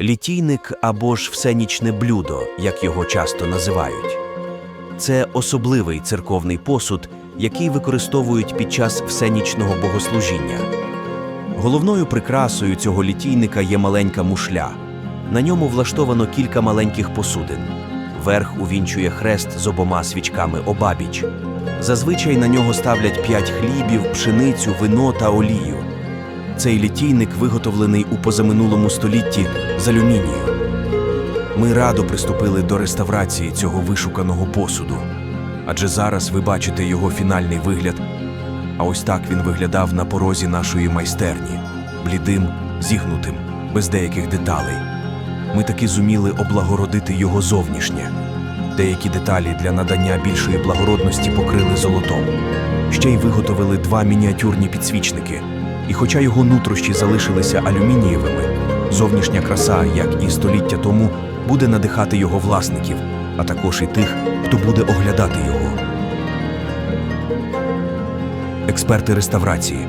Літійник або ж всенічне блюдо, як його часто називають. Це особливий церковний посуд, який використовують під час всенічного богослужіння. Головною прикрасою цього літійника є маленька мушля. На ньому влаштовано кілька маленьких посудин. Верх увінчує хрест з обома свічками обабіч. Зазвичай на нього ставлять п'ять хлібів, пшеницю, вино та олію. Цей літійник виготовлений у позаминулому столітті з алюмінію. Ми радо приступили до реставрації цього вишуканого посуду, адже зараз ви бачите його фінальний вигляд. А ось так він виглядав на порозі нашої майстерні, блідим, зігнутим, без деяких деталей. Ми таки зуміли облагородити його зовнішнє. Деякі деталі для надання більшої благородності покрили золотом. Ще й виготовили два мініатюрні підсвічники. І хоча його нутрощі залишилися алюмінієвими, зовнішня краса, як і століття тому, буде надихати його власників, а також і тих, хто буде оглядати його. Експерти реставрації